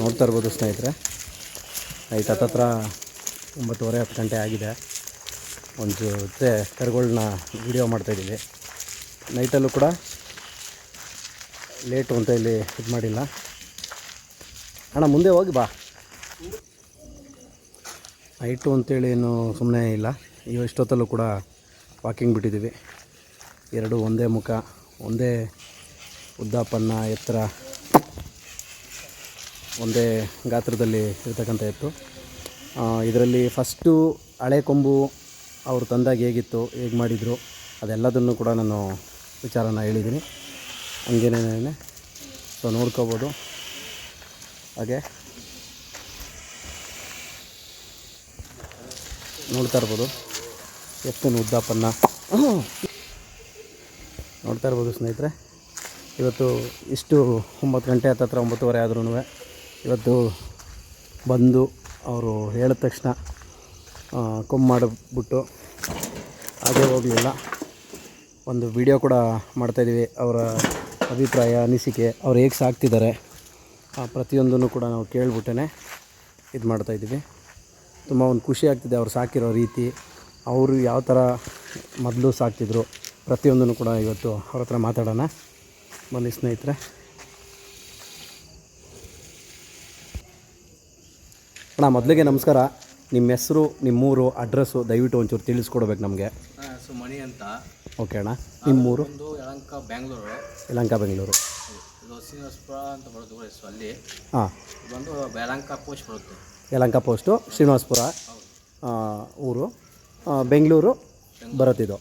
ನೋಡ್ತಾ ಇರ್ಬೋದು ಸ್ನೇಹಿತರೆ. ನೈಟ್ ಹತ್ತತ್ರ ಒಂಬತ್ತುವರೆ, ಹತ್ತು ಗಂಟೆ ಆಗಿದೆ. ಒಂದು ಜೊತೆ ಕರುಗಳನ್ನ ವಿಡಿಯೋ ಮಾಡ್ತಾಯಿದ್ದೀವಿ ನೈಟಲ್ಲೂ ಕೂಡ ಲೇಟು ಅಂತ ಇಲ್ಲಿ ಇದು ಮಾಡಿಲ್ಲ. ಅಣ್ಣ, ಮುಂದೆ ಹೋಗಿ ಬಾ. ನೈಟು ಅಂತೇಳಿ ಏನು ಸುಮ್ಮನೆ ಇಲ್ಲ. ಇಷ್ಟೊತ್ತಲ್ಲೂ ಕೂಡ ವಾಕಿಂಗ್ ಬಿಟ್ಟಿದ್ದೀವಿ. ಎರಡು, ಒಂದೇ ಮುಖ, ಒಂದೇ ಉದ್ದಾಪನ್ನ, ಎತ್ತರ. ಒಂದೇ ಗಾತ್ರದಲ್ಲಿ ಇರತಕ್ಕಂಥ ಎತ್ತು. ಇದರಲ್ಲಿ ಫಸ್ಟು ಹಳೆ ಕೊಂಬು ಅವರು ತಂದಾಗ ಹೇಗಿತ್ತು, ಹೇಗೆ ಮಾಡಿದರು, ಅದೆಲ್ಲದನ್ನು ಕೂಡ ನಾನು ವಿಚಾರನ ಹೇಳಿದ್ದೀನಿ. ಹಂಗೇನೇನೇ ಸೊ ನೋಡ್ಕೋಬೋದು. ಹಾಗೆ. ನೋಡ್ತಾ ಇರ್ಬೋದು. ಎತ್ತಿನ ಉದ್ದಾಪನ್ನ. ನೋಡ್ತಾ ಇರ್ಬೋದು ಸ್ನೇಹಿತರೆ. ಇವತ್ತು ಇಷ್ಟು ಒಂಬತ್ತು ಗಂಟೆ ಹತ್ತತ್ರ, ಒಂಬತ್ತುವರೆ ಆದ್ರೂ ಇವತ್ತು ಬಂದು ಅವರು ಹೇಳಿದ ತಕ್ಷಣ ಕುಮ್ ಮಾಡಿಬಿಟ್ಟು ಹಾಗೆ ಹೋಗಲಿಲ್ಲ. ಒಂದು ವಿಡಿಯೋ ಕೂಡ ಮಾಡ್ತಾಯಿದ್ದೀವಿ ಅವರ ಅಭಿಪ್ರಾಯ, ಅನಿಸಿಕೆ, ಅವ್ರು ಹೇಗೆ ಸಾಕ್ತಿದ್ದಾರೆ ಪ್ರತಿಯೊಂದನ್ನು ಕೂಡ ನಾವು ಕೇಳಿಬಿಟ್ಟೇ ಇದು ಮಾಡ್ತಾಯಿದ್ದೀವಿ ತುಂಬ ಒಂದು ಖುಷಿ ಆಗ್ತಿದೆ ಅವ್ರು ಸಾಕಿರೋ ರೀತಿ. ಅವರು ಯಾವ ಥರ ಮೊದಲು ಸಾಕ್ತಿದ್ರು ಪ್ರತಿಯೊಂದನ್ನು ಕೂಡ ಇವತ್ತು ಅವ್ರ ಹತ್ರ ಮಾತಾಡೋಣ. ಬನ್ನಿ ಸ್ನೇಹಿತರೆ. ಅಣ್ಣ ಮೊದಲಿಗೆ ನಮಸ್ಕಾರ. ನಿಮ್ಮ ಹೆಸರು ನಿಮ್ಮೂರು ಅಡ್ರೆಸ್ಸು ದಯವಿಟ್ಟು ಒಂಚೂರು ತಿಳಿಸ್ಕೊಡ್ಬೇಕು ನಮಗೆ. ಸೊ ಮಣಿ ಅಂತ. ಓಕೆ ಅಣ್ಣ. ನಿಮ್ಮೂರು? ಒಂದು ಯಲಂಕ ಬೆಂಗಳೂರು ಯಲಂಕ ಬೆಂಗಳೂರು ಇದು ಶ್ರೀನಿವಾಸಪುರ ಅಂತ ಬರೋದು ಊರ ಹೆಸರು ಅಲ್ಲಿ ಹಾಂ. ಬಂದು ಯಲಂಕ ಪೋಸ್ಟ್ ಬರುತ್ತೆ. ಯಲಂಕ ಪೋಸ್ಟು ಶ್ರೀನಿವಾಸಪುರ. ಊರು? ಬೆಂಗಳೂರು ಬರುತ್ತಿದ್ದು.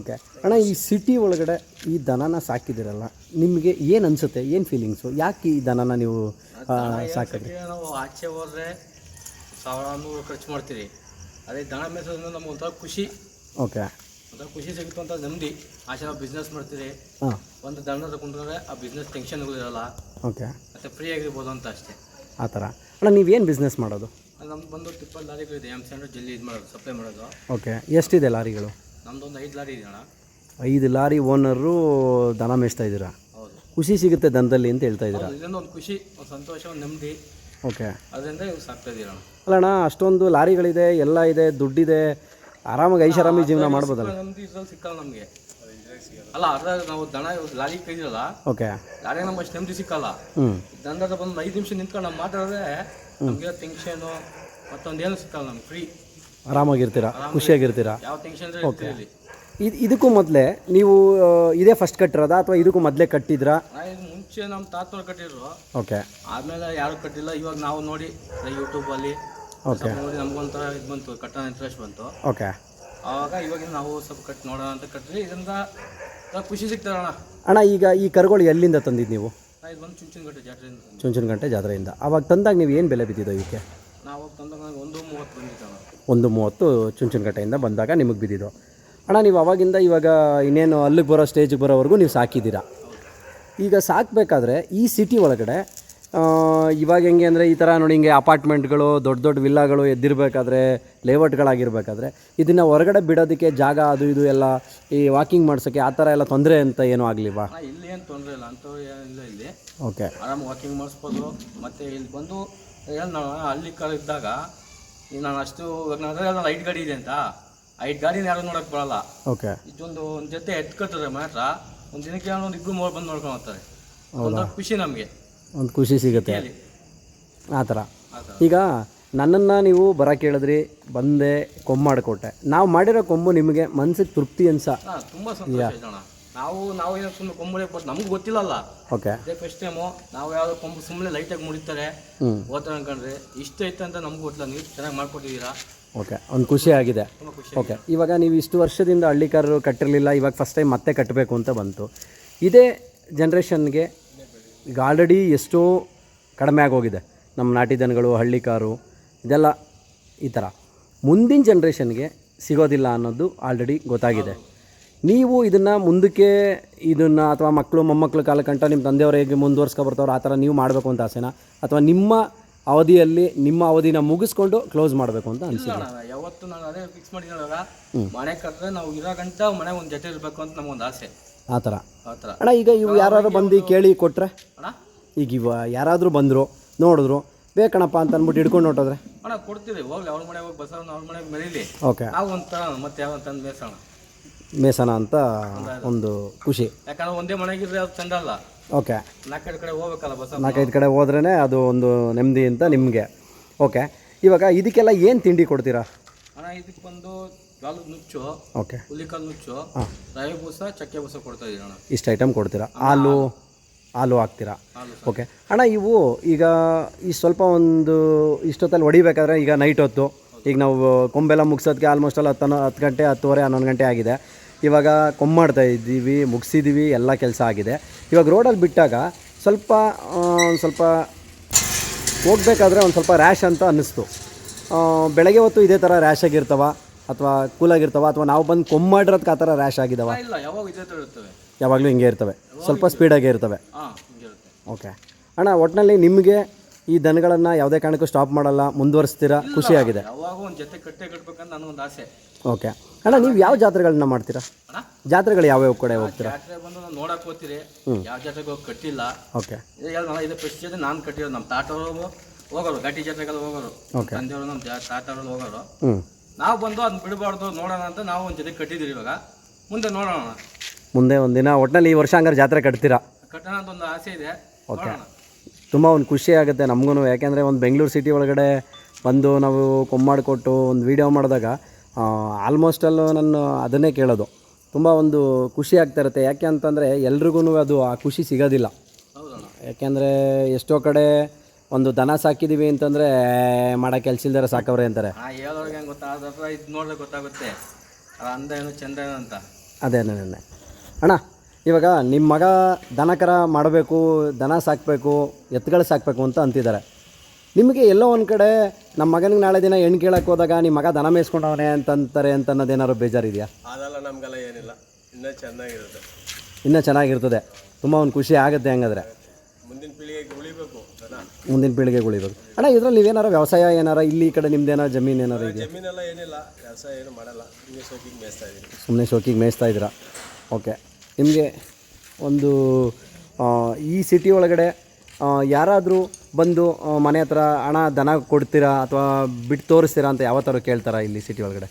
ಓಕೆ. ಅಣ್ಣ ಈ ಸಿಟಿ ಒಳಗಡೆ ಈ ದನನ ಸಾಕಿದ್ದೀರಲ್ಲ ನಿಮಗೆ ಏನು ಅನಿಸುತ್ತೆ? ಏನು ಫೀಲಿಂಗ್ಸು ಯಾಕೆ ಈ ದನನ ನೀವು ಸಾಕಿದ್ರಿ? ನಾವು ಆಚೆ ಹೋದ್ರೆ ಸಾವಿರ ನೂರು ಖರ್ಚು ಮಾಡ್ತೀರಿ. ಅದೇ ದನ ಮೇಸೋದ್ರಿಂದ ನಮ್ಗೆ ಒಂಥರ ಖುಷಿ. ಓಕೆ. ಒಂಥರ ಖುಷಿ ಸಿಗುತ್ತೆ ಅಂತ ನೆಮ್ಮದಿ ಆಶಾ ನಾವು ಬಿಸ್ನೆಸ್ ಮಾಡ್ತೀರಿ. ಹಾಂ. ಒಂದು ದನ ತಗೊಂಡ್ರೆ ಆ ಬಿಸ್ನೆಸ್ ಟೆನ್ಷನ್ ಇರಲ್ಲ ಓಕೆ. ಮತ್ತು ಫ್ರೀ ಆಗಿರ್ಬೋದು ಅಂತ ಅಷ್ಟೇ. ಆ ಥರ. ಅಣ್ಣ ನೀವೇನು ಬಿಸ್ನೆಸ್ ಮಾಡೋದು? ನಮ್ದು ಬಂದು ಟಿಪ್ಪಲ್ ಲಾರಿಗಳಿದೆ ಎಂ ಸ್ಯಾಂಡ್ ಜಲ್ಲಿ ಇದು ಮಾಡೋದು ಸಪ್ಲೈ ಮಾಡೋದು. ಓಕೆ. ಎಷ್ಟಿದೆ ಲಾರಿಗಳು? ನಮ್ದು ಒಂದು ಐದು ಲಾರಿ ಇದೆ ಅಣ್ಣ. ಐದು ಲಾರಿ ಓನರು ದನ ಮೇಯಿಸ್ತಾ ಇದ್ದೀರಾ? ಹೌದು. ಖುಷಿ ಸಿಗುತ್ತೆ ದನದಲ್ಲಿ ಅಂತ ಹೇಳ್ತಾ ಇದ್ದೀರಾ? ಇದೊಂದು ಒಂದು ಖುಷಿ ಒಂದು ಸಂತೋಷ ಒಂದು ನೆಮ್ಮದಿ. ಓಕೆ. ಅದರಿಂದ ಇವು ಸಾಕ್ತಾ ಅಲ್ಲಣ್ಣ ಅಷ್ಟೊಂದು ಲಾರಿಗಳಿದೆ ಎಲ್ಲ ಇದೆ ದುಡ್ಡಿದೆ ಆರಾಮಾಗಿ ಐಷಾರಾಮಿ ಜೀವನ ಮಾಡ್ಬೋದಲ್ಲ? ನಮ್ದು ಇದ್ರಲ್ಲಿ ಸಿಕ್ಕಲ್ಲ ನಮಗೆ. ಅಲ್ಲ ಅದ್ರಾಗ ನಾವು ದನ ಇವಾಗ ಲಾರಿ ಕೈದಿರಲ್ಲ? ಓಕೆ. ಲಾರಿ ನಮ್ಗೆ ಅಷ್ಟು ನೆಮ್ಮದಿ ಸಿಕ್ಕಲ್ಲ. ಹ್ಞೂ ದನದ ಬಂದು ಐದು ನಿಮಿಷ ನಿಂತ್ಕೊಂಡು ನಾವು ಮಾತಾಡಿದ್ರೆ ನಮಗೆ ಟೆನ್ಷನು ಮತ್ತೊಂದೇನು ಸಿಕ್ಕಲ್ಲ ನಮ್ಗೆ ಫ್ರೀ ಆರಾಮಾಗಿರ್ತೀರಾ? ಖುಷಿಯಾಗಿರ್ತೀರಾ? ಯಾವ ಟೆನ್ಷನ್ ಓಕೆ. ಇಲ್ಲಿ. ಇದು ಇದಕ್ಕೂ ಮೊದಲೇ ನೀವು ಆ, ಇದೇ ಫಸ್ಟ್ ಕಟ್ಟಿರೋದಾ ಅಥವಾ ಇದಕ್ಕೂ ಮೊದಲೇ ಕಟ್ಟಿದ್ರಾ? ಇದು ನಮ್ಮ ತಾತನವ್ರು ಕಟ್ಟಿದ್ರು. ಓಕೆ. ಆಮೇಲೆ ಯಾರು ಕಟ್ಟಿಲ್ಲ. ಇವಾಗ ನಾವು ನೋಡಿ ಯೂಟ್ಯೂಬಲ್ಲಿ ಓಕೆ. ನೋಡಿ ನಮ್ಗೊಂಥರ ಇದು ಬಂತು ಕಟ್ಟೋ ಇಂಟ್ರೆಸ್ಟ್ ಬಂತು. ಓಕೆ. ಆವಾಗ ಇವಾಗ ನಾವು ಸ್ವಲ್ಪ ಕಟ್ ನೋಡೋಣ ಅಂತ ಕಟ್ಟ್ರಿ ಇದರಿಂದ ಖುಷಿ ಸಿಗ್ತದೆ ಅಣ್ಣ. ಅಣ್ಣ ಈಗ ಈ ಕರುಗಳು ಎಲ್ಲಿಂದ ತಂದಿದ್ದು ನೀವು? ನಾ ಇದು ಬಂದು ಚುಂಚನಗಟ್ಟೆ ಜಾತ್ರೆಯಿಂದ. ಚುಂಚನಗಂಟೆ ಜಾತ್ರೆಯಿಂದ. ಅವಾಗ ತಂದಾಗ ನೀವು ಏನು ಬೆಲೆ ಬಿದ್ದಿದ್ದು ಇದಕ್ಕೆ? ನಾವು ತಂದಾಗ ಒಂದು ಮೂವತ್ತು ಬಂದಿದ್ದ ಒಂದು ಮೂವತ್ತು ಚುಂಚನಗಟ್ಟೆಯಿಂದ ಬಂದಾಗ ನಿಮಗೆ ಬಿದ್ದಿದ್ದು. ಅಣ್ಣ ನೀವು ಅವಾಗಿಂದ ಇವಾಗ ಇನ್ನೇನು ಅಲ್ಲಿಗೆ ಬರೋ ಸ್ಟೇಜಿಗೆ ಬರೋವರೆಗೂ ನೀವು ಸಾಕಿದ್ದೀರಾ? ಈಗ ಸಾಕಬೇಕಾದ್ರೆ ಈ ಸಿಟಿ ಒಳಗಡೆ ಇವಾಗ ಹೆಂಗೆ ಅಂದರೆ ಈ ಥರ ನೋಡಿ ಹಿಂಗೆ ಅಪಾರ್ಟ್ಮೆಂಟ್ಗಳು ದೊಡ್ಡ ದೊಡ್ಡ ವಿಲ್ಲಾಗಳು ಎದ್ದಿರಬೇಕಾದ್ರೆ ಲೇಔಟ್ಗಳಾಗಿರ್ಬೇಕಾದ್ರೆ ಇದನ್ನು ಹೊರಗಡೆ ಬಿಡೋದಕ್ಕೆ ಜಾಗ ಅದು ಇದು ಎಲ್ಲ ಈ ವಾಕಿಂಗ್ ಮಾಡ್ಸೋಕ್ಕೆ ಆ ಥರ ಎಲ್ಲ ತೊಂದರೆ ಅಂತ ಏನೂ ಆಗಲಿವಾ ಇಲ್ಲಿ ಏನು ತೊಂದರೆ ಇಲ್ಲ ಅಂಥವು ಏನಿಲ್ಲ ಇಲ್ಲಿ. ಓಕೆ ಆರಾಮ್ ವಾಕಿಂಗ್ ಮಾಡಿಸ್ಬೋದು. ಮತ್ತು ಇಲ್ಲಿ ಬಂದು ನಾನು ಅಲ್ಲಿ ಕಾಲ ಇದ್ದಾಗ ನಾನು ಅಷ್ಟು ಇವಾಗ ಲೈಟ್ ಗಾಡಿ ಇದೆ ಅಂತ. ಐದು ಗಾಡಿನ ಯಾರು ನೋಡೋಕ್ಕೆ ಬರಲ್ಲ. ಓಕೆ ಇದೊಂದು ಒಂದು ಜೊತೆ ಎತ್ಕೊತಾರೆ ಮಾತ್ರ. ಒಂದು ದಿನಕ್ಕೆ ಒಂದು ಇಬ್ಬರು ಮೂರು ಬಂದು ನೋಡ್ಕೊಂಡು ಹೋಗ್ತಾರೆ ಒಂಥರ ಖುಷಿ ನಮಗೆ. ಒಂದು ಖುಷಿ ಸಿಗುತ್ತೆ. ಹೇಳಿ ಆ ಥರ. ಆ ಥರ. ಈಗ ನನ್ನನ್ನು ನೀವು ಬರೋಕೆ ಹೇಳಿದ್ರಿ ಬಂದೆ ಕೊಂಬು ಮಾಡಿಕೊಟ್ಟೆ. ನಾವು ಮಾಡಿರೋ ಕೊಂಬು ನಿಮಗೆ ಮನಸ್ಸಿಗೆ ತೃಪ್ತಿ ಅನ್ಸ. ಹಾಂ ತುಂಬ ಸಂತೋಷ ಆಯ್ತು ಅಣ್ಣ ನಾವು ನಾವು ಏನೋ ಸುಮ್ಮನೆ ಕೊಂಬಳೆ ಕೊಟ್ಟು ನಮ್ಗೆ ಗೊತ್ತಿಲ್ಲಲ್ಲ. ಓಕೆ. ಅದೇ ಫಸ್ಟ್ ಟೈಮು ನಾವು ಯಾವುದೋ ಕೊಂಬು ಸುಮ್ಮನೆ ಲೈಟಾಗಿ ಮುಡಿತಾರೆ ಹ್ಞೂ ಓದ್ತಾರೆ ಅನ್ಕೊಂಡ್ರೆ ಇಷ್ಟ ಐತೆ ಅಂತ ನಮ್ಗೆ ಗೊತ್ತಿಲ್ಲ. ನೀವು ಚೆನ್ನಾಗಿ ಮಾಡ್ಕೊಟ್ಟಿದ್ದೀರಾ? ಓಕೆ ಒಂದು ಖುಷಿ ಆಗಿದೆ. ಓಕೆ ಇವಾಗ ನೀವು ಇಷ್ಟು ವರ್ಷದಿಂದ ಹಳ್ಳಿಕಾರರು ಕಟ್ಟಿರಲಿಲ್ಲ. ಇವಾಗ ಫಸ್ಟ್ ಟೈಮ್ ಮತ್ತೆ ಕಟ್ಟಬೇಕು ಅಂತ ಬಂತು. ಇದೇ ಜನ್ರೇಷನ್ಗೆ ಈಗ ಆಲ್ರೆಡಿ ಎಷ್ಟೋ ಕಡಿಮೆ ಆಗೋಗಿದೆ. ನಮ್ಮ ನಾಟಿ ದನಗಳು ಹಳ್ಳಿಕಾರು ಇದೆಲ್ಲ ಈ ಥರ ಮುಂದಿನ ಜನ್ರೇಷನ್ಗೆ ಸಿಗೋದಿಲ್ಲ ಅನ್ನೋದು ಆಲ್ರೆಡಿ ಗೊತ್ತಾಗಿದೆ. ನೀವು ಇದನ್ನು ಮುಂದಕ್ಕೆ ಇದನ್ನು ಅಥವಾ ಮಕ್ಕಳು ಮೊಮ್ಮಕ್ಕಳು ಕಾಲಕಂಟ ನಿಮ್ಮ ತಂದೆಯವರು ಹೇಗೆ ಮುಂದುವರ್ಸ್ಕೊ ಬರ್ತಾರೋ ಆ ಥರ ನೀವು ಮಾಡಬೇಕು ಅಂತ ಆಸೆನಾ? ಅಥವಾ ನಿಮ್ಮ ಅವಧಿಯಲ್ಲಿ ನಿಮ್ಮ ಅವಧಿನ ಮುಗಿಸ್ಕೊಂಡು ಕ್ಲೋಸ್ ಮಾಡಬೇಕು ಅಂತ ಅನಿಸಿದೆ ಯಾವತ್ತು ನಾನು ಅದೇ ಫಿಕ್ಸ್ ಮಾಡಿದಾಗ ಮನೆ ಕಟ್ಟಿದ್ರೆ ನಾವು ಇರೋ ಗಂಟ ಮನೆ ಒಂದು ಜೊತೆ ಇರಬೇಕು ಅಂತ ನಮಗೊಂದು ಆಸೆ. ಆ ಥರ. ಆ ಥರ. ಅಣ್ಣ ಈಗ ಇವು ಯಾರು ಬಂದು ಕೇಳಿ ಕೊಟ್ಟರೆ ಅಣ್ಣ? ಈಗ ಇವ ಯಾರಾದರೂ ಬಂದರು ನೋಡಿದ್ರು ಬೇಕಣಪ್ಪ ಅಂತ ಅಂದ್ಬಿಟ್ಟು ಹಿಡ್ಕೊಂಡು ಹೊಟ್ಟೋದ್ರೆ ಅಣ್ಣ ಕೊಡ್ತೀವಿ ಹೋಗ್ಲಿ ಅವ್ರ ಮನೆಗೆ ಹೋಗಿ ಬಸವನ ಅವ್ರ ಮನೆಗೆ ಮರೀಲಿ. ಓಕೆ. ನಾವು ಒಂಥರ ಮತ್ತೆ ಯಾವ ತಂದು ಮೇಸಣ. ಮೇಸನ ಅಂತ ಒಂದು ಖುಷಿ. ಯಾಕಂದ್ರೆ ಒಂದೇ ಮನೆಗಿದ್ರೆ ಅದು ಚಂದ ಅಲ್ಲ. ಓಕೆ ನಾಲ್ಕೈದು ಕಡೆ ಹೋಗ್ಬೇಕಲ್ಲ ನಾಲ್ಕೈದು ಕಡೆ ಹೋದ್ರೇ ಅದು ಒಂದು ನೆಮ್ಮದಿ ಅಂತ ನಿಮಗೆ. ಓಕೆ ಇವಾಗ ಇದಕ್ಕೆಲ್ಲ ಏನು ತಿಂಡಿ ಕೊಡ್ತೀರಾ? ಅಣ್ಣ ಇದಕ್ಕೆ ಬಂದು ಜೋಳದ ನುಚ್ಚು ಓಕೆ ಹುಲಿಕಲ್ ನುಚ್ಚು ಹಾಂ. ರವೆ ಬೂಸ ಚಕ್ಕೆ ಬೂಸ ಕೊಡ್ತಾ ಅಣ್ಣ. ಇಷ್ಟು ಐಟಮ್ ಕೊಡ್ತೀರಾ? ಹಾಲು? ಹಾಲು. ಹಾಕ್ತೀರಾ? ಹಾಲು ಓಕೆ ಅಣ್ಣ ಇವು ಈಗ ಈ ಸ್ವಲ್ಪ ಒಂದು ಇಷ್ಟೊತ್ತಲ್ಲಿ ಹೊಡಿಬೇಕಾದ್ರೆ ಈಗ ನೈಟ್ ಹೊತ್ತು. ಈಗ ನಾವು ಕೊಂಬೆಲ್ಲ ಮುಗಿಸೋದಕ್ಕೆ ಆಲ್ಮೋಸ್ಟ್ ಅಲ್ಲಿ ಹತ್ತು ಹತ್ತು ಗಂಟೆ ಹತ್ತುವರೆ ಹನ್ನೊಂದು ಗಂಟೆ ಆಗಿದೆ. ಇವಾಗ ಕೊಮ್ಮಾಡ್ತಾ ಇದ್ದೀವಿ ಮುಗಿಸಿದ್ದೀವಿ ಎಲ್ಲ ಕೆಲಸ ಆಗಿದೆ. ಇವಾಗ ರೋಡಲ್ಲಿ ಬಿಟ್ಟಾಗ ಸ್ವಲ್ಪ ಒಂದು ಸ್ವಲ್ಪ ಹೋಗ್ಬೇಕಾದ್ರೆ ಒಂದು ಸ್ವಲ್ಪ ರ್ಯಾಶ್ ಅಂತ ಅನ್ನಿಸ್ತು. ಬೆಳಗ್ಗೆ ಹೊತ್ತು ಇದೇ ಥರ ರ್ಯಾಶ್ ಆಗಿರ್ತಾವ ಅಥವಾ ಕೂಲಾಗಿರ್ತಾವ ಅಥವಾ ನಾವು ಬಂದು ಕೊಂಬಾಡಿರೋದಕ್ಕೆ ಆ ಥರ ರ್ಯಾಶ್ ಆಗಿದಾವ? ಯಾವಾಗಲೂ ಹಿಂಗೆ ಇರ್ತವೆ. ಸ್ವಲ್ಪ ಸ್ಪೀಡಾಗೇ ಇರ್ತವೆ. ಓಕೆ ಅಣ್ಣ ಒಟ್ಟಿನಲ್ಲಿ ನಿಮಗೆ ಈ ದನಗಳನ್ನು ಯಾವುದೇ ಕಾರಣಕ್ಕೂ ಸ್ಟಾಪ್ ಮಾಡಲ್ಲ ಮುಂದುವರಿಸ್ತೀರಾ? ಖುಷಿಯಾಗಿದೆ. ಯಾವಾಗ ಒಂದು ಜೊತೆ ಕಟ್ಟೆ ಕಟ್ಬೇಕಂತ ನನಗೊಂದು ಆಸೆ. ಓಕೆ ಅಣ್ಣ ನೀವು ಯಾವ ಜಾತ್ರೆಗಳನ್ನ ಮಾಡ್ತೀರಾ? ಜಾತ್ರೆಗಳು ಯಾವ್ಯಾವ ಕಡೆ ಹೋಗ್ತೀರಾ? ಜಾತ್ರೆ ಬಂದು ನಾವು ನೋಡಕ್ ಹೋಗ್ತೀರಿ. ಯಾವ ಜಾತ್ರೆಗೆ ಹೋಗಿ ಕಟ್ಟಿಲ್ಲ. ಓಕೆ. ಇದು ನಾನು ಇದು ಫಸ್ಟ್ ನಾನು ಕಟ್ಟಿರೋದು ನಮ್ಮ ತಾಟವರು ಹೋಗೋರು ಘಾಟಿ ಜಾತ್ರೆಗೆಲ್ಲ ಹೋಗೋರು. ಓಕೆ. ತಂದೆಯವರು ನಮ್ಮ ತಾತವರು ಹೋಗೋರು. ನಾವು ಬಂದು ಅದನ್ನ ಬಿಡಬಾರ್ದು ನೋಡೋಣ ಅಂತ ನಾವು ಒಂದು ಜೊತೆ ಕಟ್ಟಿದ್ದೀರಿ ಇವಾಗ. ಮುಂದೆ ನೋಡೋಣ ಮುಂದೆ ಒಂದಿನ ಒಟ್ಟಿನಲ್ಲಿ ಈ ವರ್ಷ ಹಂಗಾರೆ ಜಾತ್ರೆ ಕಟ್ತೀರಾ? ಕಟ್ಟೋಣ ಅಂತ ಒಂದು ಆಸೆ ಇದೆ. ನೋಡೋಣ. ತುಂಬ ಒಂದು ಖುಷಿ ಆಗುತ್ತೆ ನಮಗೂ ಯಾಕೆಂದರೆ ಒಂದು ಬೆಂಗಳೂರು ಸಿಟಿ ಒಳಗಡೆ ಬಂದು ನಾವು ಕೊಮ್ಮಾಡಿಕೊಟ್ಟು ಒಂದು ವೀಡಿಯೋ ಮಾಡಿದಾಗ ಆಲ್ಮೋಸ್ಟ್ ಅಲ್ಲೂ ನಾನು ಅದನ್ನೇ ಕೇಳೋದು. ತುಂಬ ಒಂದು ಖುಷಿ ಆಗ್ತಾ ಇರುತ್ತೆ. ಯಾಕೆ ಅಂತಂದರೆ ಎಲ್ರಿಗೂ ಅದು ಆ ಖುಷಿ ಸಿಗೋದಿಲ್ಲ. ಯಾಕೆಂದರೆ ಎಷ್ಟೋ ಕಡೆ ಒಂದು ದನ ಸಾಕಿದ್ದೀವಿ ಅಂತಂದರೆ ಮಾಡೋ ಕೆಲಸ ಇಲ್ದಾರೆ ಸಾಕವ್ರೆ ಅಂತಾರೆ. ನೋಡಿದ್ರೆ ಗೊತ್ತಾಗುತ್ತೆ. ಅದು ಅಂದ ಏನು ಚಂದ ಏನು ಅಂತ. ಅದೇ ನೆನ್ನೆ ಅಣ್ಣ ಇವಾಗ ನಿಮ್ಮ ಮಗ ದನಕರ ಮಾಡಬೇಕು ದನ ಸಾಕಬೇಕು ಎತ್ತುಗಳು ಸಾಕಬೇಕು ಅಂತ ಅಂತಿದ್ದಾರೆ. ನಿಮಗೆ ಎಲ್ಲೋ ಒಂದು ಕಡೆ ನಮ್ಮ ಮಗನಿಗೆ ನಾಳೆ ದಿನ ಹೆಣ್ಣು ಕೇಳಕ್ಕೆ ಹೋದಾಗ ನಿಮ್ಮ ಮಗ ದನ ಮೇಯಿಸ್ಕೊಂಡವನೇ ಅಂತಂತಾರೆ ಅಂತ ಅನ್ನೋದೇನಾದ್ರು ಬೇಜಾರಿದೆಯಾ? ಅದೆಲ್ಲ ನಮಗೆಲ್ಲ ಏನಿಲ್ಲ. ಇನ್ನೂ ಚೆನ್ನಾಗಿರುತ್ತೆ. ಇನ್ನೂ ಚೆನ್ನಾಗಿರ್ತದೆ. ತುಂಬ ಒಂದು ಖುಷಿ ಆಗುತ್ತೆ ಹಂಗಾದ್ರೆ. ಮುಂದಿನ ಪೀಳಿಗೆಗೆ ಉಳಿಬೇಕು ದನ. ಮುಂದಿನ ಪೀಳಿಗೆಗೆ ಉಳಿಬೇಕು. ಅಣ್ಣ ಇದ್ರಲ್ಲಿ ನೀವೇನಾರ ವ್ಯವಸಾಯ ಏನಾರ ಇಲ್ಲಿ ಈ ಕಡೆ ನಿಮ್ದೇನಾರ ಜಮೀನು ಏನಾರ ಇದೆಯಾ? ಜಮೀನೆಲ್ಲ ಏನಿಲ್ಲ. ಕೆಲಸ ಏನು ಮಾಡಲ್ಲ. ಹಿಂಗೆ ಸೋಕಿಂಗ್ ಮೇಯಿಸ್ತಾ ಇದ್ದೀನಿ ಸುಮ್ಮನೆ ಶೋಕಿಗೆ ಮೇಯಿಸ್ತಾ ಇದ್ದೀರಾ? ಓಕೆ. ನಿಮಗೆ ಒಂದು ಆ, ಈ ಸಿಟಿ ಒಳಗಡೆ ಯಾರಾದರೂ ಬಂದು ಮನೆ ಹತ್ರ ಹಣ ದನ ಕೊಡ್ತೀರಾ ಅಥವಾ ಬಿಟ್ಟು ತೋರಿಸ್ತೀರಾ ಅಂತ ಯಾವತ್ತಾರು ಕೇಳ್ತಾರಾ ಇಲ್ಲಿ ಸಿಟಿ ಒಳಗಡೆ?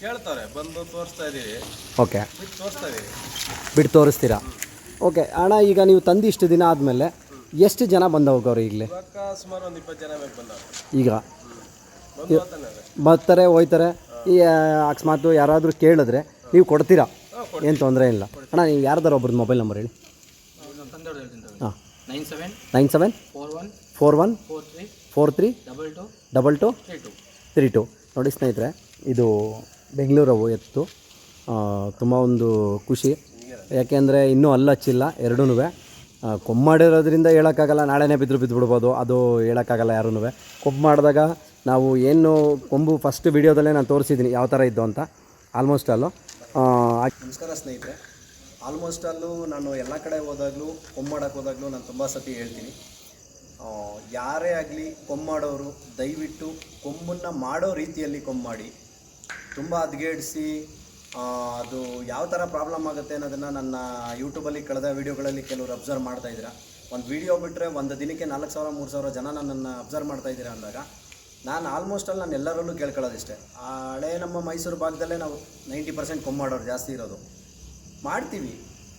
ಕೇಳ್ತಾರೆ ಬಂದು ತೋರಿಸ್ತಾ ಇದ್ದೀವಿ ಓಕೆ ಬಿಟ್ಟು ತೋರಿಸ್ತಾ ಇದ್ದೀವಿ ಬಿಟ್ಟು ತೋರಿಸ್ತೀರಾ? ಓಕೆ ಹಣ ಈಗ ನೀವು ತಂದು ಇಷ್ಟು ದಿನ ಆದಮೇಲೆ ಎಷ್ಟು ಜನ ಬಂದ ಹೋಗೋರು ಈಗಲೇ ಇವಾಗ ಸುಮಾರು ಒಂದು ಇಪ್ಪತ್ತು ಜನ ಬಂದವ್ರು. ಈಗ? ಬಂದು ಹೋಗ್ತಾನೆ ಬರ್ತಾರೆ ಹೋಯ್ತಾರೆ. ಈ ಅಕಸ್ಮಾತ್ ಯಾರಾದರೂ ಕೇಳಿದ್ರೆ ನೀವು ಕೊಡ್ತೀರಾ? ಏನು ತೊಂದರೆ ಇಲ್ಲ. ಅಣ್ಣ ನೀವು ಯಾರ್ದಾರ ಒಬ್ರದ್ದು ಮೊಬೈಲ್ ನಂಬರ್ ಹೇಳಿ. ಹಾಂ. Nine seven nine seven four one four one? Four three? Four three? Double two? Double two? Three two. Three two. ನೋಡಿ ಸ್ನೇಹಿತರೆ ಇದು ಬೆಂಗಳೂರವು ಎತ್ತು. ತುಂಬ ಒಂದು ಖುಷಿ. ಯಾಕೆಂದರೆ ಇನ್ನೂ ಅಲ್ಲ ಹಚ್ಚಿಲ್ಲ ಎರಡೂ ಕೊಮ್ಮಾಡಿರೋದ್ರಿಂದ ಹೇಳೋಕ್ಕಾಗಲ್ಲ ನಾಳೆನೇ ಬಿದ್ದರೂ ಬಿದ್ದು ಬಿಡ್ಬೋದು ಅದು ಹೇಳೋಕ್ಕಾಗಲ್ಲ ಯಾರೂ ಕೊಬ್ಬು ಮಾಡಿದಾಗ ನಾವು ಏನು ಕೊಂಬು ಫಸ್ಟ್ ವಿಡಿಯೋದಲ್ಲೇ ನಾನು ತೋರಿಸಿದ್ದೀನಿ ಯಾವ ಥರ ಇದ್ದು ಅಂತ. ಆಲ್ಮೋಸ್ಟ್ ಅಲ್ಲು ನಮಸ್ಕಾರ ಸ್ನೇಹಿತರೆ. ಆಲ್ಮೋಸ್ಟ್ ಅಲ್ಲೂ ನಾನು ಎಲ್ಲ ಕಡೆ ಹೋದಾಗಲೂ ಕೊಂಬು ಮಾಡೋಕ್ಕೆ ಹೋದಾಗಲೂ ನಾನು ತುಂಬ ಸತಿ ಹೇಳ್ತೀನಿ. ಯಾರೇ ಆಗಲಿ ಕೊಮ್ಮಾಡೋರು ದಯವಿಟ್ಟು ಕೊಂಬನ್ನು ಮಾಡೋ ರೀತಿಯಲ್ಲಿ ಕೊಮ್ಮಾಡಿ ಮಾಡಿ ತುಂಬ ಅದ್ಗೇಡಿಸಿ ಅದು ಯಾವ ಥರ ಪ್ರಾಬ್ಲಮ್ ಆಗುತ್ತೆ ಅನ್ನೋದನ್ನು ನನ್ನ ಯೂಟ್ಯೂಬಲ್ಲಿ ಕಳೆದ ವೀಡಿಯೋಗಳಲ್ಲಿ ಕೆಲವರು ಅಬ್ಸರ್ವ್ ಮಾಡ್ತಾ ಇದ್ದೀರಾ. ಒಂದು ವೀಡಿಯೋ ಬಿಟ್ಟರೆ ಒಂದು ದಿನಕ್ಕೆ ನಾಲ್ಕು ಸಾವಿರ, ಮೂರು ಸಾವಿರ ಜನ ನನ್ನನ್ನು ಅಬ್ಸರ್ವ್ ಮಾಡ್ತಾ ಇದ್ದೀರಾ ಅಂದಾಗ, ನಾನು ಆಲ್ಮೋಸ್ಟ್ ಅಲ್ಲಿ ನಾನು ಎಲ್ಲರಲ್ಲೂ ಕೇಳ್ಕೊಳ್ಳೋದಿಷ್ಟೇ. ಹಳೆ ನಮ್ಮ ಮೈಸೂರು ಭಾಗದಲ್ಲೇ ನಾವು ನೈಂಟಿ ಪರ್ಸೆಂಟ್ ಕೊಮ್ಮಾಡೋರು ಜಾಸ್ತಿ ಇರೋದು. ಮಾಡ್ತೀವಿ.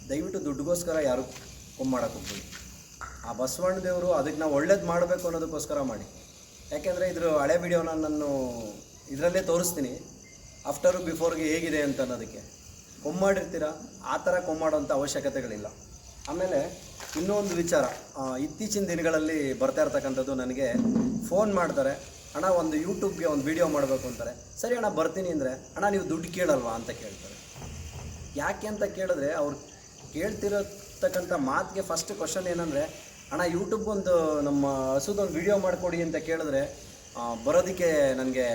ದಯವಿಟ್ಟು ದುಡ್ಡುಗೋಸ್ಕರ ಯಾರು ಕೊಂಬಾಡಕ್ಕೆ ಹೋಗ್ಬೇಡಿ. ಆ ಬಸವಣ್ಣ ದೇವರು ಅದಕ್ಕೆ ನಾವು ಒಳ್ಳೇದು ಮಾಡಬೇಕು ಅನ್ನೋದಕ್ಕೋಸ್ಕರ ಮಾಡಿ. ಯಾಕೆಂದರೆ ಇದ್ರ ಹಳೆ ವಿಡಿಯೋನ ನಾನು ಇದರಲ್ಲೇ ತೋರಿಸ್ತೀನಿ. ಆಫ್ಟರು ಬಿಫೋರ್ಗೆ ಹೇಗಿದೆ ಅಂತ ಅನ್ನೋದಕ್ಕೆ. ಕೊಮ್ಮಾಡಿರ್ತೀರ? ಆ ಥರ ಕೊಮ್ಮಾಡೋಂಥ ಅವಶ್ಯಕತೆಗಳಿಲ್ಲ. ಆಮೇಲೆ ಇನ್ನೊಂದು ವಿಚಾರ. ಇತ್ತೀಚಿನ ದಿನಗಳಲ್ಲಿ ಬರ್ತಾ ಇರ್ತಕ್ಕಂಥದ್ದು ನನಗೆ ಫೋನ್ ಮಾಡ್ತಾರೆ. ಅಣ್ಣ, ಒಂದು ಯೂಟ್ಯೂಬ್ಗೆ ಒಂದು ವಿಡಿಯೋ ಮಾಡಬೇಕು ಅಂತಾರೆ. ಸರಿ ಅಣ್ಣ, ಬರ್ತೀನಿ ಅಂದರೆ, ಅಣ್ಣ, ನೀವು ದುಡ್ಡು ಕೇಳಲ್ವಾ? ಅಂತ ಕೇಳ್ತಾರೆ. ಯಾಕೆ ಅಂತ ಕೇಳಿದ್ರೆ, ಅವ್ರು ಕೇಳ್ತಿರತಕ್ಕಂಥ ಮಾತಿಗೆ ಫಸ್ಟ್ ಕ್ವಶನ್ ಏನಂದರೆ ಅಣ್ಣ ಯೂಟ್ಯೂಬ್ ಒಂದು ನಮ್ಮ ಹಸುದೊಂದು ವಿಡಿಯೋ ಮಾಡಿಕೊಡಿ ಅಂತ ಕೇಳಿದ್ರೆ ಬರೋದಕ್ಕೆ ನನಗೆ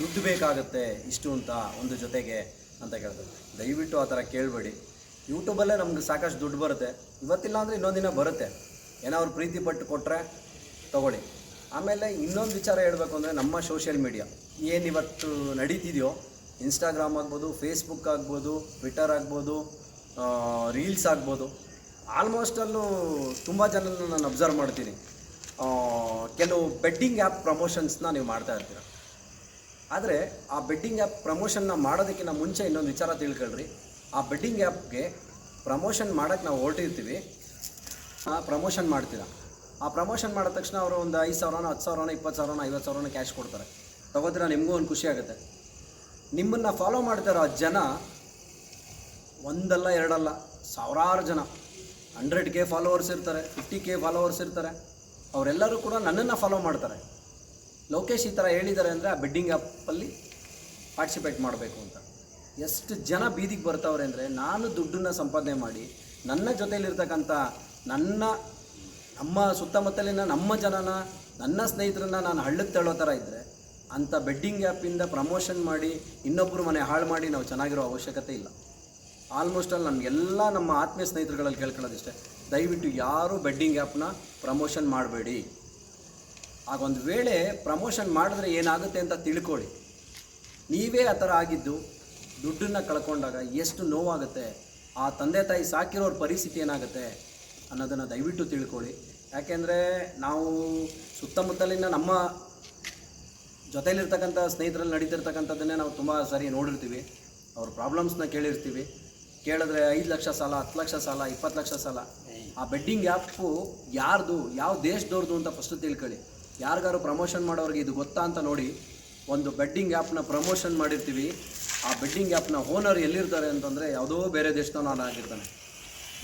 ದುಡ್ಡು ಬೇಕಾಗುತ್ತೆ ಇಷ್ಟು ಅಂತ ಒಂದು ಜೊತೆಗೆ ಅಂತ ಕೇಳ್ತಾರೆ. ದಯವಿಟ್ಟು ಆ ಥರ ಕೇಳಬೇಡಿ. ಯೂಟ್ಯೂಬಲ್ಲೇ ನಮ್ಗೆ ಸಾಕಷ್ಟು ದುಡ್ಡು ಬರುತ್ತೆ. ಇವತ್ತಿಲ್ಲ ಅಂದರೆ ಇನ್ನೊಂದು ದಿನ ಬರುತ್ತೆ. ಏನೋ ಅವ್ರು ಪ್ರೀತಿ ಪಟ್ಟು ಕೊಟ್ಟರೆ ತಗೊಳ್ಳಿ. ಆಮೇಲೆ ಇನ್ನೊಂದು ವಿಚಾರ ಹೇಳಬೇಕು ಅಂದರೆ ನಮ್ಮ ಸೋಷಿಯಲ್ ಮೀಡಿಯಾ ಏನು ಇವತ್ತು ನಡೀತಿದೆಯೋ ಇನ್ಸ್ಟಾಗ್ರಾಮ್ ಆಗ್ಬೋದು ಫೇಸ್ಬುಕ್ ಆಗ್ಬೋದು ಟ್ವಿಟರ್ ಆಗ್ಬೋದು ರೀಲ್ಸ್ ಆಗ್ಬೋದು ಆಲ್ಮೋಸ್ಟ್ ಅಲ್ಲೂ ತುಂಬ ಜನನ ನಾನು ಅಬ್ಸರ್ವ್ ಮಾಡ್ತೀನಿ. ಕೆಲವು ಬೆಡ್ಡಿಂಗ್ ಆ್ಯಪ್ ಪ್ರಮೋಷನ್ಸ್ನ ನೀವು ಮಾಡ್ತಾ ಇರ್ತೀರ? ಆದರೆ ಆ ಬೆಡ್ಡಿಂಗ್ ಆ್ಯಪ್ ಪ್ರಮೋಷನ್ನ ಮಾಡೋದಕ್ಕಿಂತ ಮುಂಚೆ ಇನ್ನೊಂದು ವಿಚಾರ ತಿಳ್ಕೊಳ್ರಿ. ಆ ಬೆಡ್ಡಿಂಗ್ ಆ್ಯಪ್ಗೆ ಪ್ರಮೋಷನ್ ಮಾಡೋಕ್ಕೆ ನಾವು ಹೊರಟಿರ್ತೀವಿ. ಪ್ರಮೋಷನ್ ಮಾಡ್ತೀರ? ಆ ಪ್ರಮೋಷನ್ ಮಾಡಿದ ತಕ್ಷಣ ಅವರು ಒಂದು ಐದು ಸಾವಿರನ, ಹತ್ತು ಸಾವಿರನ, ಇಪ್ಪತ್ತು ಸಾವಿರನ, ಐವತ್ತು ಸಾವಿರನ ಕ್ಯಾಶ್ ಕೊಡ್ತಾರೆ. ತಗೋದ್ರೆ ನಿಮಗೂ ಒಂದು ಖುಷಿ ಆಗುತ್ತೆ. ನಿಮ್ಮನ್ನು ಫಾಲೋ ಮಾಡ್ತಾರೋ ಆ ಜನ ಒಂದಲ್ಲ, ಎರಡಲ್ಲ, ಸಾವಿರಾರು ಜನ. ಹಂಡ್ರೆಡ್ ಕೆ ಫಾಲೋವರ್ಸ್ ಇರ್ತಾರೆ ಫಿಫ್ಟಿ ಕೆ ಫಾಲೋವರ್ಸ್ ಇರ್ತಾರೆ. ಅವರೆಲ್ಲರೂ ಕೂಡ ನನ್ನನ್ನು ಫಾಲೋ ಮಾಡ್ತಾರೆ. ಲೋಕೇಶ್ ಈ ಥರ ಹೇಳಿದ್ದಾರೆ ಅಂದರೆ ಆ ಬೆಡ್ಡಿಂಗ್ ಆ್ಯಪಲ್ಲಿ ಪಾರ್ಟಿಸಿಪೇಟ್ ಮಾಡಬೇಕು ಅಂತ. ಎಷ್ಟು ಜನ ಬೀದಿಗೆ ಬರ್ತಾವ್ರೆ ಅಂದರೆ ನಾನು ದುಡ್ಡನ್ನು ಸಂಪಾದನೆ ಮಾಡಿ, ನನ್ನ ಜೊತೆಯಲ್ಲಿರ್ತಕ್ಕಂಥ ನನ್ನ, ನಮ್ಮ ಸುತ್ತಮುತ್ತಲಿನ ನಮ್ಮ ಜನನ, ನನ್ನ ಸ್ನೇಹಿತರನ್ನ ನಾನು ಹಳ್ಳಕ್ಕೆ ತಳ್ಳೋ ಥರ ಇದ್ದರೆ ಅಂಥ ಬೆಡ್ಡಿಂಗ್ ಆ್ಯಪಿಂದ ಪ್ರಮೋಷನ್ ಮಾಡಿ ಇನ್ನೊಬ್ಬರು ಮನೆ ಹಾಳು ಮಾಡಿ ನಾವು ಚೆನ್ನಾಗಿರೋ ಅವಶ್ಯಕತೆ ಇಲ್ಲ. ಆಲ್ಮೋಸ್ಟ್ ಅಲ್ಲಿ ನಮಗೆಲ್ಲ ನಮ್ಮ ಆತ್ಮೀಯ ಸ್ನೇಹಿತರುಗಳಲ್ಲಿ ಕೇಳ್ಕೊಳ್ಳೋದಿಷ್ಟೇ. ದಯವಿಟ್ಟು ಯಾರೂ ಬೆಡ್ಡಿಂಗ್ ಆ್ಯಪ್ನ ಪ್ರಮೋಷನ್ ಮಾಡಬೇಡಿ. ಆಗ ಒಂದು ವೇಳೆ ಪ್ರಮೋಷನ್ ಮಾಡಿದ್ರೆ ಏನಾಗುತ್ತೆ ಅಂತ ತಿಳ್ಕೊಳ್ಳಿ. ನೀವೇ ಆ ಥರ ಆಗಿದ್ದು, ದುಡ್ಡನ್ನು ಕಳ್ಕೊಂಡಾಗ ಎಷ್ಟು ನೋವಾಗುತ್ತೆ, ಆ ತಂದೆ ತಾಯಿ ಸಾಕಿರೋರ ಪರಿಸ್ಥಿತಿ ಏನಾಗುತ್ತೆ ಅನ್ನೋದನ್ನು ದಯವಿಟ್ಟು ತಿಳ್ಕೊಳ್ಳಿ. ಯಾಕೆಂದರೆ ನಾವು ಸುತ್ತಮುತ್ತಲಿನ ನಮ್ಮ ಜೊತೆಯಲ್ಲಿರ್ತಕ್ಕಂಥ ಸ್ನೇಹಿತರಲ್ಲಿ ನಡೀತಿರ್ತಕ್ಕಂಥದ್ದನ್ನೇ ನಾವು ತುಂಬ ಸರಿ ನೋಡಿರ್ತೀವಿ. ಅವ್ರ ಪ್ರಾಬ್ಲಮ್ಸ್ನ ಕೇಳಿರ್ತೀವಿ. ಕೇಳಿದ್ರೆ ಐದು ಲಕ್ಷ ಸಾಲ ಹತ್ತು ಲಕ್ಷ ಸಾಲ ಇಪ್ಪತ್ತು ಲಕ್ಷ ಸಾಲ. ಆ ಬೆಡ್ಡಿಂಗ್ ಆ್ಯಪು ಯಾರ್ದು ಯಾವ ದೇಶದವ್ರದ್ದು ಅಂತ ಫಸ್ಟ್ ತಿಳ್ಕೊಳ್ಳಿ. ಯಾರಿಗಾರು ಪ್ರಮೋಷನ್ ಮಾಡೋರಿಗೆ ಇದು ಗೊತ್ತಾ ಅಂತ ನೋಡಿ. ಒಂದು ಬೆಡ್ಡಿಂಗ್ ಆ್ಯಪ್ನ ಪ್ರಮೋಷನ್ ಮಾಡಿರ್ತೀವಿ. ಆ ಬೆಡ್ಡಿಂಗ್ ಆ್ಯಪ್ನ ಓನರ್ ಎಲ್ಲಿರ್ತಾರೆ ಅಂತಂದರೆ ಯಾವುದೋ ಬೇರೆ ದೇಶದವನಾಗಿರ್ತಾನೆ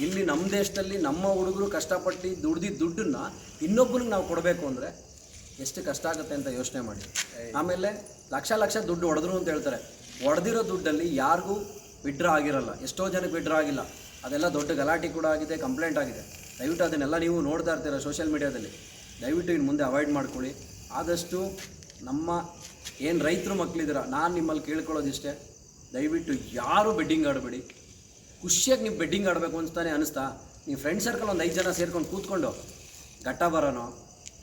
ಇಲ್ಲಿ ನಮ್ಮ ದೇಶದಲ್ಲಿ ನಮ್ಮ ಹುಡುಗರು ಕಷ್ಟಪಟ್ಟು ದುಡ್ದಿದ್ದ ದುಡ್ಡನ್ನು ಇನ್ನೊಬ್ಬನಿಗೆ ನಾವು ಕೊಡಬೇಕು ಅಂದರೆ ಎಷ್ಟು ಕಷ್ಟ ಆಗುತ್ತೆ ಅಂತ ಯೋಚನೆ ಮಾಡಿ. ಆಮೇಲೆ ಲಕ್ಷ ಲಕ್ಷ ದುಡ್ಡು ಹೊಡೆದ್ರು ಅಂತ ಹೇಳ್ತಾರೆ. ಹೊಡೆದಿರೋ ದುಡ್ಡಲ್ಲಿ ಯಾರಿಗೂ ವಿಡ್ರಾ ಆಗಿರಲ್ಲ. ಎಷ್ಟೋ ಜನಕ್ಕೆ ವಿಡ್ರಾ ಆಗಿಲ್ಲ. ಅದೆಲ್ಲ ದೊಡ್ಡ ಗಲಾಟೆ ಕೂಡ ಆಗಿದೆ ಕಂಪ್ಲೇಂಟ್ ಆಗಿದೆ. ದಯವಿಟ್ಟು ಅದನ್ನೆಲ್ಲ ನೀವು ನೋಡ್ತಾ ಇರ್ತೀರ ಸೋಷಿಯಲ್ ಮೀಡಿಯಾದಲ್ಲಿ ದಯವಿಟ್ಟು ಇನ್ನು ಮುಂದೆ ಅವಾಯ್ಡ್ ಮಾಡ್ಕೊಳ್ಳಿ. ಆದಷ್ಟು ನಮ್ಮ ಏನು ರೈತರು ಮಕ್ಕಳಿದ್ದೀರ ನಾನು ನಿಮ್ಮಲ್ಲಿ ಕೇಳ್ಕೊಳ್ಳೋದಿಷ್ಟೇ. ದಯವಿಟ್ಟು ಯಾರು ಬೆಡ್ಡಿಂಗ್ ಆಡಬೇಡಿ. ಖುಷಿಯಾಗಿ ನೀವು ಬೆಡ್ಡಿಂಗ್ ಆಡಬೇಕು ಅಂತಾನೆ ಅನಿಸ್ತಾ. ನೀವು ಫ್ರೆಂಡ್ ಸರ್ಕಲ್ ಒಂದು ಐದು ಜನ ಸೇರ್ಕೊಂಡು ಕೂತ್ಕೊಂಡು ಘಟ್ಟ ಬರೋನೋ,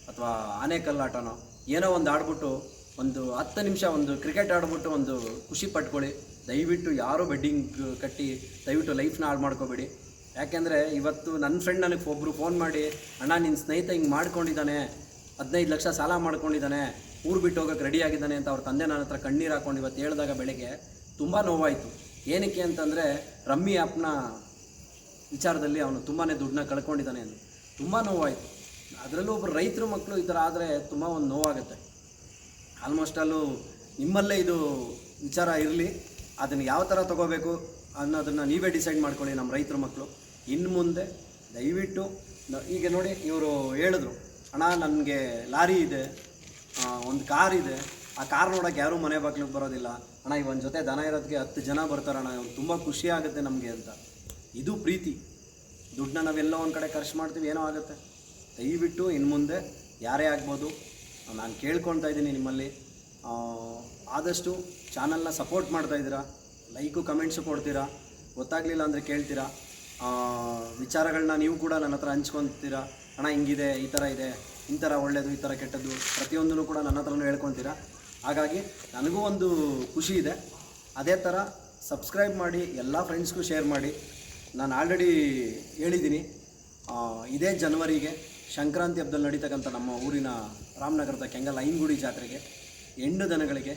ಅಥವಾ ಆನೆ ಕಲ್ಲಾಟನೋ, ಏನೋ ಒಂದು ಆಡ್ಬಿಟ್ಟು ಒಂದು ಹತ್ತು ನಿಮಿಷ ಒಂದು ಕ್ರಿಕೆಟ್ ಆಡ್ಬಿಟ್ಟು ಒಂದು ಖುಷಿ ಪಟ್ಕೊಳ್ಳಿ. ದಯವಿಟ್ಟು ಯಾರೂ ಬೆಡ್ಡಿಂಗ್ ಕಟ್ಟಿ, ದಯವಿಟ್ಟು ಲೈಫ್ನ ಹಾಳು ಮಾಡ್ಕೋಬೇಡಿ. ಯಾಕೆಂದರೆ ಇವತ್ತು ನನ್ನ ಫ್ರೆಂಡ್ ನನಗೆ ಒಬ್ಬರು ಫೋನ್ ಮಾಡಿ, ಅಣ್ಣ ನಿನ್ನ ಸ್ನೇಹಿತ ಹಿಂಗೆ ಮಾಡ್ಕೊಂಡಿದ್ದಾನೆ ಹದಿನೈದು ಲಕ್ಷ ಸಾಲ ಮಾಡ್ಕೊಂಡಿದ್ದಾನೆ ಊರು ಬಿಟ್ಟು ಹೋಗೋಕೆ ರೆಡಿ ಆಗಿದ್ದಾನೆ ಅಂತ ಅವ್ರ ತಂದೆ ನನ್ನ ಹತ್ರ ಕಣ್ಣೀರು ಹಾಕೊಂಡು ಇವತ್ತು ಹೇಳಿದಾಗ ಬೆಳಗ್ಗೆ ತುಂಬ ನೋವಾಯಿತು. ಏನಕ್ಕೆ ಅಂತಂದರೆ ರಮ್ಮಿ ಆ್ಯಪ್ನ ವಿಚಾರದಲ್ಲಿ ಅವನು ತುಂಬಾ ದುಡ್ಡನ್ನ ಕಳ್ಕೊಂಡಿದ್ದಾನೆ ಅಂತ ತುಂಬ ನೋವಾಯಿತು. ಅದರಲ್ಲೂ ಒಬ್ಬರು ರೈತರು ಮಕ್ಕಳು ಈ ಥರ ಆದರೆ ತುಂಬ ಒಂದು ನೋವಾಗುತ್ತೆ. ಆಲ್ಮೋಸ್ಟ್ ಅಲ್ಲೂ ನಿಮ್ಮಲ್ಲೇ ಇದು ವಿಚಾರ ಇರಲಿ. ಅದನ್ನು ಯಾವ ಥರ ತೊಗೋಬೇಕು ಅನ್ನೋದನ್ನು ನೀವೇ ಡಿಸೈಡ್ ಮಾಡ್ಕೊಳ್ಳಿ ನಮ್ಮ ರೈತರ ಮಕ್ಕಳು. ಇನ್ನು ಮುಂದೆ ದಯವಿಟ್ಟು ಈಗ ನೋಡಿ ಇವರು ಹೇಳಿದ್ರು, ಅಣ್ಣ, ನನಗೆ ಲಾರಿ ಇದೆ ಒಂದು ಕಾರ್ ಇದೆ. ಆ ಕಾರ್ ನೋಡೋಕೆ ಯಾರೂ ಮನೆ ಬಾಗ್ಲಿಗೆ ಬರೋದಿಲ್ಲ. ಅಣ್ಣ, ಇವನ್ ಜೊತೆ ದನ ಇರೋದಕ್ಕೆ ಹತ್ತು ಜನ ಬರ್ತಾರಣ್ಣ ತುಂಬ ಖುಷಿ ಆಗುತ್ತೆ ನಮಗೆ ಅಂತ. ಇದು ಪ್ರೀತಿ. ದುಡ್ಡನ್ನ ನಾವೆಲ್ಲೋ ಒಂದು ಕಡೆ ಖರ್ಚು ಮಾಡ್ತೀವಿ, ಏನೋ ಆಗುತ್ತೆ. ದಯವಿಟ್ಟು ಇನ್ನು ಮುಂದೆ ಯಾರೇ ಆಗ್ಬೋದು, ನಾನು ಕೇಳ್ಕೊಳ್ತಾ ಇದ್ದೀನಿ ನಿಮ್ಮಲ್ಲಿ. ಆದಷ್ಟು ಚಾನಲ್ನ ಸಪೋರ್ಟ್ ಮಾಡ್ತಾ ಇದ್ದೀರಾ? ಲೈಕು, ಕಮೆಂಟ್ಸು ಕೊಡ್ತೀರಾ? ಗೊತ್ತಾಗಲಿಲ್ಲ ಅಂದರೆ ಕೇಳ್ತೀರಾ? ವಿಚಾರಗಳನ್ನ ನೀವು ಕೂಡ ನನ್ನ ಹತ್ರ ಹಂಚ್ಕೊತೀರಾ? ಹಣ ಹಿಂಗಿದೆ, ಈ ಥರ ಇದೆ, ಈ ಥರ ಒಳ್ಳೆಯದು ಈ ಥರ ಕೆಟ್ಟದ್ದು, ಪ್ರತಿಯೊಂದನ್ನು ಕೂಡ ನನ್ನ ಹತ್ರನೂ ಹೇಳ್ಕೊತೀರಾ? ಹಾಗಾಗಿ ನನಗೂ ಒಂದು ಖುಷಿ ಇದೆ. ಅದೇ ಥರ ಸಬ್ಸ್ಕ್ರೈಬ್ ಮಾಡಿ, ಎಲ್ಲ ಫ್ರೆಂಡ್ಸ್ಗೂ ಶೇರ್ ಮಾಡಿ. ನಾನು ಆಲ್ರೆಡಿ ಹೇಳಿದ್ದೀನಿ ಇದೇ ಜನವರಿಗೆ ಸಂಕ್ರಾಂತಿ ಹಬ್ಬದಲ್ಲಿ ನಡೀತಕ್ಕಂಥ ನಮ್ಮ ಊರಿನ ರಾಮನಗರದ ಕೆಂಗಲ್ ಐನ್ಗುಡಿ ಜಾತ್ರೆಗೆ ಹೆಣ್ಣು ದನಗಳಿಗೆ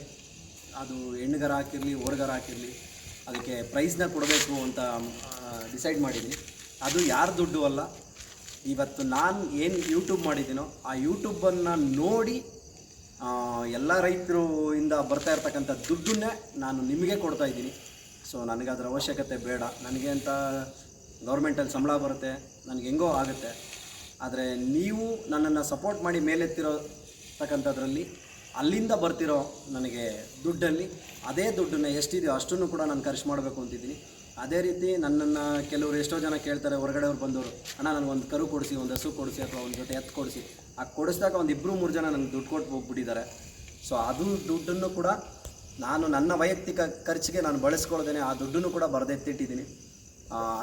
ಅದು ಹೆಣ್ಣುಗರ ಹಾಕಿರಲಿ ಓರ್ಗರ ಹಾಕಿರಲಿ, ಅದಕ್ಕೆ ಪ್ರೈಸ್ನ ಕೊಡಬೇಕು ಅಂತ ಡಿಸೈಡ್ ಮಾಡಿದ್ದೀನಿ ಅದು ಯಾರ ದುಡ್ಡು ಅಲ್ಲ. ಇವತ್ತು ನಾನು ಏನು ಯೂಟ್ಯೂಬ್ ಮಾಡಿದ್ದೀನೋ, ಆ ಯೂಟ್ಯೂಬನ್ನು ನೋಡಿ ಎಲ್ಲ ರೈತರು ಇಂದ ಬರ್ತಾ ಇರ್ತಕ್ಕಂಥ ದುಡ್ಡನ್ನೇ ನಾನು ನಿಮಗೆ ಕೊಡ್ತಾ ಇದ್ದೀನಿ. ಸೊ ನನಗೆ ಅದರ ಅವಶ್ಯಕತೆ ಬೇಡ. ನನಗೆ ಅಂತ ಗೌರ್ಮೆಂಟಲ್ಲಿ ಸಂಬಳ ಬರುತ್ತೆ, ನನಗೆ ಹೆಂಗೋ ಆಗುತ್ತೆ. ಆದರೆ ನೀವು ನನ್ನನ್ನು ಸಪೋರ್ಟ್ ಮಾಡಿ ಮೇಲೆತ್ತಿರೋ ತಕ್ಕಂಥದ್ರಲ್ಲಿ ಅಲ್ಲಿಂದ ಬರ್ತಿರೋ ನನಗೆ ದುಡ್ಡಲ್ಲಿ ಅದೇ ದುಡ್ಡನ್ನು ಎಷ್ಟಿದೆಯೋ ಅಷ್ಟನ್ನು ಕೂಡ ನಾನು ಖರ್ಚು ಮಾಡಬೇಕು ಅಂತಿದ್ದೀನಿ. ಅದೇ ರೀತಿ ನನ್ನನ್ನು ಕೆಲವರು ಎಷ್ಟೋ ಜನ ಕೇಳ್ತಾರೆ ಹೊರಗಡೆಯವ್ರು ಬಂದವರು, ಅಣ್ಣ ನನಗೊಂದು ಕರು ಕೊಡಿಸಿ, ಒಂದು ಹಸು ಕೊಡಿಸಿ ಅಥವಾ ಒಂದು ಜೊತೆ ಎತ್ತು ಕೊಡಿಸಿ. ಆ ಕೊಡಿಸಿದಾಗ ಒಂದು ಇಬ್ಬರು ಮೂರು ಜನ ನನಗೆ ದುಡ್ಡು ಕೊಟ್ಟು ಹೋಗ್ಬಿಟ್ಟಿದ್ದಾರೆ. ಸೊ ಅದು ದುಡ್ಡನ್ನು ಕೂಡ ನಾನು ನನ್ನ ವೈಯಕ್ತಿಕ ಖರ್ಚಿಗೆ ನಾನು ಬಳಸ್ಕೊಳ್ದೇನೆ ಆ ದುಡ್ಡನ್ನು ಕೂಡ ಬರೆದೆತ್ತಿಟ್ಟಿದ್ದೀನಿ.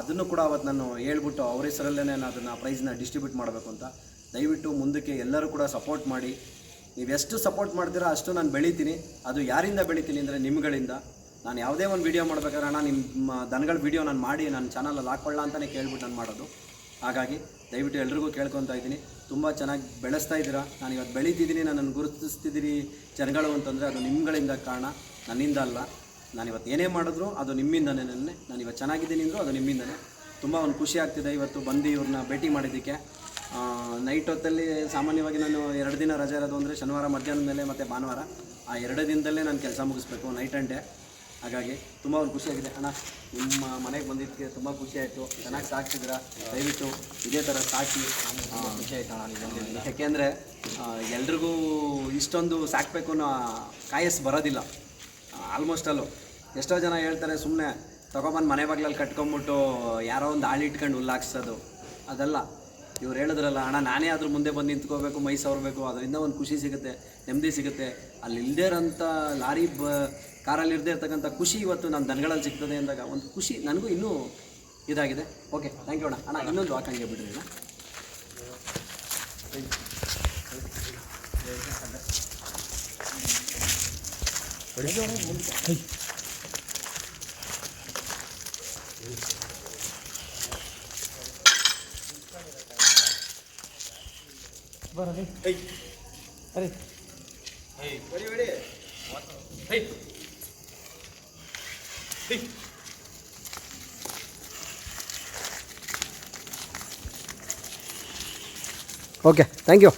ಅದನ್ನು ಕೂಡ ಅವತ್ತು ನಾನು ಹೇಳ್ಬಿಟ್ಟು ಅವ್ರ ಹೆಸರಲ್ಲೇ ನಾನು ಅದನ್ನು ಪ್ರೈಸ್ನ ಡಿಸ್ಟ್ರಿಬ್ಯೂಟ್ ಮಾಡಬೇಕು ಅಂತ ದಯವಿಟ್ಟು ಮುಂದಕ್ಕೆ ಎಲ್ಲರೂ ಕೂಡ ಸಪೋರ್ಟ್ ಮಾಡಿ. ನೀವು ಎಷ್ಟು ಸಪೋರ್ಟ್ ಮಾಡ್ತೀರೋ ಅಷ್ಟು ನಾನು ಬೆಳಿತೀನಿ. ಅದು ಯಾರಿಂದ ಬೆಳಿತೀನಿ ಅಂದರೆ ನಿಮ್ಗಳಿಂದ. ನಾನು ಯಾವುದೇ ಒಂದು ವೀಡಿಯೋ ಮಾಡ್ಬೇಕಾದ್ರೆ ಅಣ್ಣ ನಿಮ್ಮ ದನಗಳ ವೀಡಿಯೋ ನಾನು ಮಾಡಿ ನನ್ನ ಚಾನಲಲ್ಲಿ ಹಾಕ್ಕೊಳ್ಳ ಅಂತಲೇ ಕೇಳ್ಬಿಟ್ಟು ನಾನು ಮಾಡೋದು. ಹಾಗಾಗಿ ದಯವಿಟ್ಟು ಎಲ್ರಿಗೂ ಕೇಳ್ಕೊತಾ ಇದ್ದೀನಿ. ತುಂಬ ಚೆನ್ನಾಗಿ ಬೆಳೆಸ್ತಾ ಇದ್ದೀರಾ? ನಾನು ಇವತ್ತು ಬೆಳೀತಿದ್ದೀನಿ ನನ್ನನ್ನು ಗುರುತಿಸ್ತಿದ್ದೀರಿ ಜನಗಳು ಅಂತಂದರೆ ಅದು ನಿಮ್ಗಳಿಂದ ಕಾರಣ, ನನ್ನಿಂದ ಅಲ್ಲ. ನಾನು ಇವತ್ತು ಏನೇ ಮಾಡಿದ್ರು ಅದು ನಿಮ್ಮಿಂದನೇ, ನನ್ನೇ. ನಾನು ಇವತ್ತು ಚೆನ್ನಾಗಿದ್ದೀನಿ ಅಂದರೂ ಅದು ನಿಮ್ಮಿಂದನೇ. ತುಂಬ ಒಂದು ಖುಷಿ ಆಗ್ತಿದೆ. ಇವತ್ತು ಬಂದು ಇವ್ರನ್ನ ಭೇಟಿ ಮಾಡಿದ್ದಕ್ಕೆ. ನೈಟ್ ಹೊತ್ತಲ್ಲಿ ಸಾಮಾನ್ಯವಾಗಿ ನಾನು ಎರಡು ದಿನ ರಜೆ ಇರೋದು ಅಂದರೆ ಶನಿವಾರ, ಮಧ್ಯಾಹ್ನದ ಮೇಲೆ ಮತ್ತು ಭಾನುವಾರ. ಆ ಎರಡೇ ದಿನದಲ್ಲೇ ನಾನು ಕೆಲಸ ಮುಗಿಸ್ಬೇಕು ನೈಟ್ ಆ್ಯಂಡ್ ಡೇ ಹಾಗಾಗಿ ತುಂಬ ಒಂದು ಖುಷಿಯಾಗಿದೆ ಅಣ್ಣ, ನಿಮ್ಮ ಮನೆಗೆ ಬಂದಿದ್ದಕ್ಕೆ ತುಂಬ ಖುಷಿ ಆಯಿತು. ಚೆನ್ನಾಗಿ ಸಾಕ್ತಿದ್ದೀರಾ ದಯವಿಟ್ಟು ಇದೇ ಥರ ಸಾಕಿ. ಖುಷಿ ಆಯ್ತು ಅಣ್ಣ ಯಾಕೆಂದರೆ ಎಲ್ರಿಗೂ ಇಷ್ಟೊಂದು ಸಾಕಬೇಕು ಅನ್ನೋ ಕಾಯಸ್ ಬರೋದಿಲ್ಲ. ಆಲ್ಮೋಸ್ಟ್ ಅಲ್ಲೂ. ಎಷ್ಟೋ ಜನ ಹೇಳ್ತಾರೆ ಸುಮ್ಮನೆ ತೊಗೊಬಂದು ಮನೆ ಬಾಗ್ಲಲ್ಲಿ ಕಟ್ಕೊಂಬಿಟ್ಟು ಯಾರೋ ಒಂದು ಹಾಳಿ ಇಟ್ಕೊಂಡು ಹುಲ್ಲಾಕ್ಸೋದು ಅದಲ್ಲ. ಇವ್ರು ಹೇಳಿದ್ರಲ್ಲ, ಅಣ್ಣ, ನಾನೇ ಆದರೂ ಮುಂದೆ ಬಂದು ನಿಂತ್ಕೋಬೇಕು ಮೈ ಸವರಬೇಕು ಅದರಿಂದ ಒಂದು ಖುಷಿ ಸಿಗುತ್ತೆ, ನೆಮ್ಮದಿ ಸಿಗುತ್ತೆ. ಅಲ್ಲಿ ಇಲ್ಲದೇ ಇರೋಂಥ ಲಾರಿ ಬ, ಕಾರಲ್ಲಿ ಇರದೇ ಇರ್ತಕ್ಕಂಥ ಖುಷಿ ಇವತ್ತು ನನ್ನ ದನಗಳಲ್ಲಿ ಸಿಗ್ತದೆ ಅಂದಾಗ ಒಂದು ಖುಷಿ ನನಗೂ ಇನ್ನೂ ಇದಾಗಿದೆ. ಓಕೆ ಥ್ಯಾಂಕ್ ಯು ಅಣ್ಣ. ಅಣ್ಣ, ಇನ್ನೊಂದು ಹಾಕಂಗೆ ಬಿಡ್ರಿ ಅಣ್ಣ. ಅರೆ. Okay thank you